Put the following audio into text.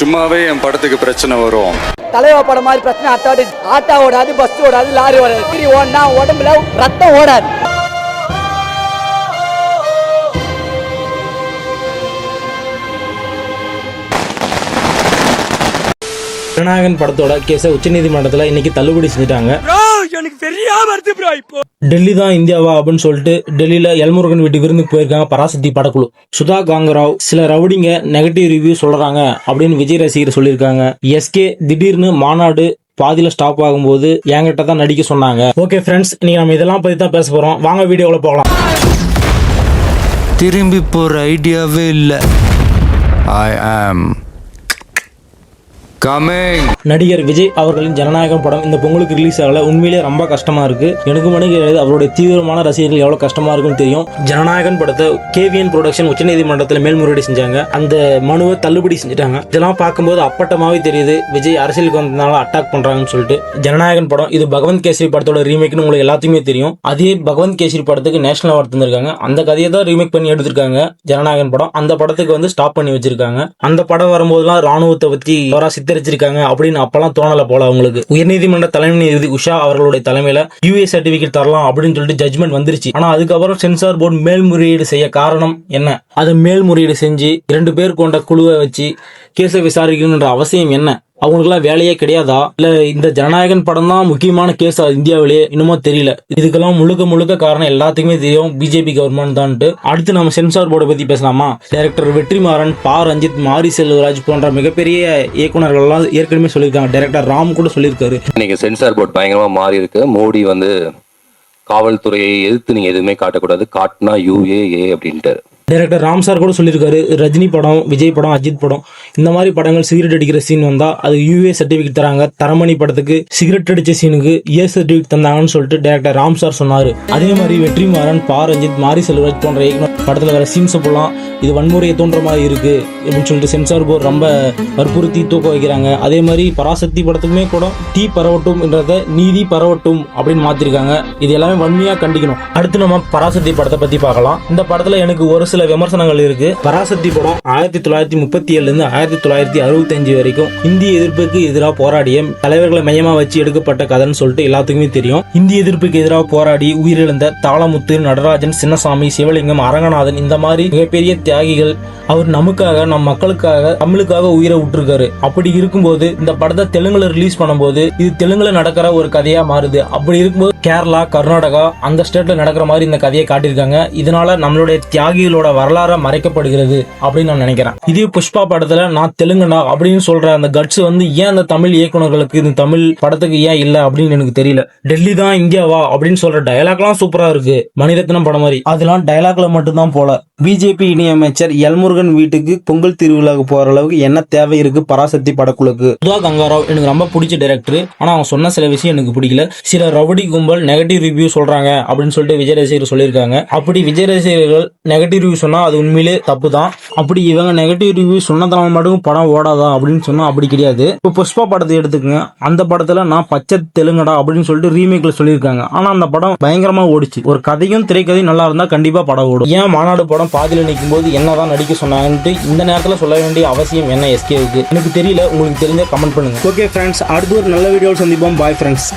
சும்மாவே என் படத்துக்கு பிரச்சனை வரும். தலைவா படம் மாதிரி பிரச்சனை அத்தாடி ஆட்டோ ஓடாது பஸ் ஓடாது லாரி ஓடாது திரி ஓடினா உடம்புல ரத்தம் ஓடாது. ஜனநாயகன் படத்தோட கேஸை உச்சநீதிமன்றத்தில் இன்னைக்கு தள்ளுபடி செஞ்சுட்டாங்க. எனக்கு பெரிய வருது ப்ரோ இப்போ. டெல்லி தான் இந்தியாவா அப்படின்னு சொல்லிட்டு டெல்லியில எல்முருகன் வீட்டு விருந்துக்கு போயிருக்காங்க பராசக்தி படக்குழு. சுதா காங்கராவ் சில ரவுடிங்க நெகட்டிவ் ரிவ்யூ சொல்றாங்க அப்படின்னு விஜய் ரசிகர் சொல்லியிருக்காங்க. எஸ்கே திடீர்னு மாநாடு பாதியில ஸ்டாப் ஆகும்போது என்கிட்ட தான் நடிக்க சொன்னாங்க. ஓகே ஃப்ரெண்ட்ஸ் இன்னைக்கு நம்ம இதெல்லாம் பத்தி தான் பேச போறோம். வாங்க வீடியோவில் போகலாம். திரும்பி போகிற ஐடியாவே இல்லை. ஐ ஆம் கமிங் நடிகர் விஜய் அவர்களின் ஜனநாயகம் படம் இந்த பொங்கலுக்கு ரிலீஸ் ஆகல. உண்மையிலேயே ரொம்ப கஷ்டமா இருக்கு. எனக்கு மட்டும் கிடையாது அவருடைய தீவிரமான ரசிகர்கள் எவ்வளவு கஷ்டமா இருக்குன்னு தெரியும். ஜனநாயகன் படத்தை கேவிஎன் ப்ரொடக்ஷன் உச்சநீதிமன்றத்தில் மேல்முறையீடு செஞ்சாங்க. அந்த மனுவை தள்ளுபடி செஞ்சுட்டாங்க. இதெல்லாம் பார்க்கும்போது அப்பட்டமாவே தெரியுது விஜய் அரசியலுக்கு வந்ததுனால அட்டாக் பண்றாங்கன்னு சொல்லிட்டு. ஜனநாயகன் படம் இது பகவந்த் கேசரி படத்தோட ரீமேக்னு உங்களுக்கு எல்லாத்தையுமே தெரியும். அதே பகவந்த் கேசரி படத்துக்கு நேஷனல் அவார்ட் தந்திருக்காங்க. அந்த கதையை தான் ரீமேக் பண்ணி எடுத்திருக்காங்க ஜனநாயகன் படம். அந்த படத்துக்கு வந்து ஸ்டாப் பண்ணி வச்சிருக்காங்க. அந்த படம் வரும்போதுலாம் ராணுவத்தை பத்தி சித்தர் சித்தரிச்சிருக்காங்க அப்படின்னு அப்பெல்லாம் தோணல போல அவங்களுக்கு. உயர்நீதிமன்ற தலைமை நீதிபதி உஷா அவர்களுடைய தலைமையில யூஏ சர்டிபிகேட் தரலாம் அப்படின்னு சொல்லிட்டு ஜட்மெண்ட் வந்துருச்சு. ஆனா அதுக்கப்புறம் சென்சார் போர்டு மேல்முறையீடு செய்ய காரணம் என்ன? அதை மேல்முறையீடு செஞ்சு இரண்டு பேர் கொண்ட குழுவை வச்சு கேஸை விசாரிக்கணுன்ற அவசியம் என்ன? அவங்களுக்குலாம் வேலையே கிடையாதா? இல்ல இந்த ஜனநாயகன் படம் தான் முக்கியமான கேஸ் இந்தியாவிலேயே இன்னுமோ தெரியல. இதுக்கெல்லாம் முழுக்க முழுக்க காரணம் எல்லாத்துக்குமே தெரியும். பிஜேபி கவர்மெண்ட் தான்ட்டு. அடுத்து நம்ம சென்சார் போர்டை பத்தி பேசலாமா? டைரக்டர் வெற்றிமாறன் பா. ரஞ்சித் மாரி செல்வராஜ் போன்ற மிகப்பெரிய இயக்குனர்கள்லாம் ஏற்கனவே சொல்லியிருக்காங்க. டைரக்டர் ராம் கூட சொல்லியிருக்காரு. இன்னைக்கு சென்சார் போர்ட் பயங்கரமா மாறி இருக்கு. மோடி வந்து காவல்துறையை எதிர்த்து நீங்க எதுவுமே காட்டக்கூடாது. காட்டினா யூஏஏ அப்படின்ட்டு டைரக்டர் ராம் சார் கூட சொல்லியிருக்காரு. ரஜினி படம் விஜய் படம் அஜித் படம் இந்த மாதிரி படங்கள் சிகரெட் அடிக்கிற சீன் வந்தால் அது யூஏ சர்டிஃபிகேட் தராங்க. தரமணி படத்துக்கு சிகரெட் அடித்த சீனுக்கு ஏ சர்டிஃபிகேட் தந்தாங்கன்னு சொல்லிட்டு டேரக்டர் ராம் சார் சொன்னார். அதே மாதிரி வெற்றிமாறன் பா. ரஞ்சித் மாரி செல்வராஜ் போன்ற இயக்குனர் படத்தில் வர சீன்ஸை போடலாம். இது வன்முறையை தோன்ற மாதிரி இருக்குது அப்படின்னு சொல்லிட்டு சென்சார் போர்டு ரொம்ப வற்புறுத்தி தூக்க வைக்கிறாங்க. அதே மாதிரி பராசக்தி படத்துக்குமே கூட தீ பரவட்டும் என்றத நீதி பரவட்டும் அப்படின்னு மாற்றிருக்காங்க இது எல்லாமே வன்மையாக கண்டிக்கணும். அடுத்து நம்ம பராசக்தி படத்தை பற்றி பார்க்கலாம். இந்த படத்தில் எனக்கு ஒரு சில விமர்சனங்கள் இருக்கு. பராசக்தி படம் ஆயிரத்தி தொள்ளாயிரத்தி முப்பத்தி ஏழுல இருந்து ஆயிரத்தி தொள்ளாயிரத்தி அறுபத்தி அஞ்சு வரைக்கும் இந்திய எதிர்ப்புக்கு எதிராக போராடிய தலைவர்களை மையமா வச்சு எடுக்கப்பட்ட கதைன்னு சொல்லிட்டு எல்லாத்துக்குமே தெரியும். இந்திய எதிர்ப்புக்கு எதிராக போராடி உயிரிழந்த தாளமுத்து நடராஜன் சின்னசாமி சிவலிங்கம் அரங்கநாதன் இந்த மாதிரி மிகப்பெரிய தியாகிகள் அவர் நமக்காக நம் மக்களுக்காக தமிழுக்காக உயிரை விட்டுருக்காரு. அப்படி இருக்கும்போது இந்த படத்தை தெலுங்குல ரிலீஸ் பண்ணும்போது இது தெலுங்குல நடக்கிற ஒரு கதையா மாறுது. அப்படி இருக்கும்போது கேரளா கர்நாடகா அந்த ஸ்டேட்ல நடக்கிற மாதிரி இந்த கதையை காட்டியிருக்காங்க. இதனால நம்மளுடைய தியாகிகளோட வரலாறு மறைக்கப்படுகிறது அப்படின்னு நான் நினைக்கிறேன். இதே புஷ்பா படத்துல நான் தெலுங்குனா அப்படின்னு சொல்ற அந்த கட்ஸ் வந்து ஏன் அந்த தமிழ் இயக்குனர்களுக்கு இந்த தமிழ் படத்துக்கு ஏன் இல்ல அப்படின்னு எனக்கு தெரியல. டெல்லி தான் இந்தியாவா அப்படின்னு சொல்ற டயலாக்லாம் சூப்பரா இருக்கு. மணிரத்னம் படம் மாதிரி. அதெல்லாம் டயலாக்ல மட்டும்தான் போல. பிஜேபி இணையமைச்சர் எல்முருகன் வீட்டுக்கு பொங்கல் திருவிழாவுக்கு போற அளவுக்கு என்ன தேவை இருக்கு? பராசக்தி படக்குழுக்கு. சுதா கங்காராவ் எனக்கு ரொம்ப பிடிச்ச டைரக்டர் ஆனா அவங்க சொன்ன சில விஷயம் எனக்கு பிடிக்கல. சில ரவுடி கும்பல் நெகட்டிவ் ரிவ்யூ சொல்றாங்க அப்படின்னு சொல்லிட்டு விஜய் ரசிகர் சொல்லியிருக்காங்க. அப்படி விஜய் ரசிகர்கள் நெகட்டிவ் ரிவ்யூ சொன்னா அது உண்மையிலே தப்பு தான் அப்படி இவங்க நெகட்டிவ் ரிவ்யூ சொன்னதால மட்டும் படம் ஓடாதா அப்படின்னு சொன்னா அப்படி கிடையாது. இப்போ புஷ்பா படத்தை எடுத்துக்கங்க. அந்த படத்துல நான் பச்சை தெலுங்கடா அப்படின்னு சொல்லிட்டு ரீமேக்ல சொல்லியிருக்காங்க. ஆனா அந்த படம் பயங்கரமா ஓடிச்சு. ஒரு கதையும் திரைக்கதையும் நல்லா இருந்தா கண்டிப்பா படம் ஓடும். ஏன் மாநாடு படம் பாதியில நிற்கும் போது என்னதான் நடிக்க சொன்னாங்கன்ட்டு இந்த நேரத்தில் சொல்ல வேண்டிய அவசியம் என்ன எஸ்கேவுக்கு எனக்கு தெரியல உங்களுக்கு தெரிஞ்ச கமெண்ட் பண்ணுங்க. ஓகே ஃப்ரெண்ட்ஸ் அடுத்து ஒரு நல்ல வீடியோவில் சந்திப்போம். Bye friends